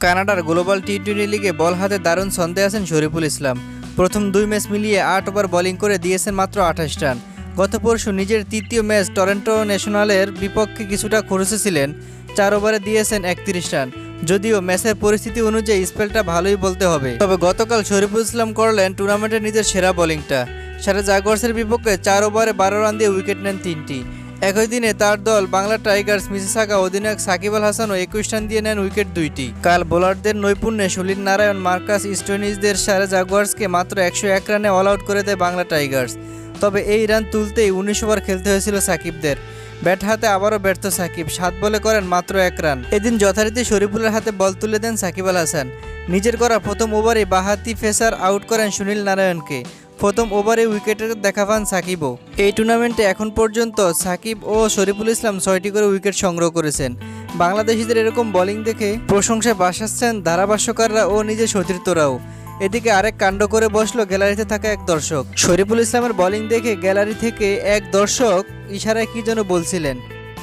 কানাডার global T twenty লিগে বল হাতে দারুণ ছন্দে আছেন শরীফুল ইসলাম। প্রথম দুই ম্যাচ মিলিয়ে আট ওভার বোলিং করে দিয়েছেন মাত্র আঠাশ রান। গত পরশু নিজের তৃতীয় ম্যাচ টরেন্টো ন্যাশনালের বিপক্ষে কিছুটা খরচে ছিলেন, চার ওভারে দিয়েছেন একত্রিশ রান। যদিও ম্যাচের পরিস্থিতি অনুযায়ী স্পেলটা ভালোই বলতে হবে। তবে গতকাল শরীফুল ইসলাম করলেন টুর্নামেন্টের নিজের সেরা বোলিংটা। সারা জাগোয়ার্সের বিপক্ষে চার ওভারে বারো রান দিয়ে উইকেট নেন তিনটি। একই দিনে তার দল বাংলা টাইগার্স মিসিসাগা অধিনায়ক সাকিব আল হাসানও একুশ রান দিয়ে নেন উইকেট দুইটি। কাল বোলারদের নৈপুণ্যে সুনীল নারায়ণ, মার্কাস স্টোনিজদের সারা জাগুয়ার্সকে মাত্র একশো এক রানে অল আউট করে দেয় বাংলা টাইগার্স। তবে এই রান তুলতেই উনিশ ওভার খেলতে হয়েছিল সাকিবদের। ব্যাট হাতে আবারও ব্যর্থ সাকিব, সাত বলে করেন মাত্র এক রান। এদিন যথারীতি শরীফুলের হাতে বল তুলে দেন সাকিব আল হাসান। নিজের করা প্রথম ওভারে বাহাতি ফেসার আউট করেন সুনীল নারায়ণকে। প্রথম ওভারে উইকেটের দেখা পান সাকিবও। এই টুর্নামেন্টে এখন পর্যন্ত সাকিব ও শরীফুল ইসলাম ছয়টি করে উইকেট সংগ্রহ করেছেন। বাংলাদেশিদের এরকম বোলিং দেখে প্রশংসায় বাসাচ্ছেন ধারাভাষ্যকাররা ও নিজের সতীর্থরাও। এদিকে আরেক কাণ্ড করে বসল গ্যালারিতে থাকা এক দর্শক। শরীফুল ইসলামের বোলিং দেখে গ্যালারি থেকে এক দর্শক ইশারায় কি যেন বলছিলেন।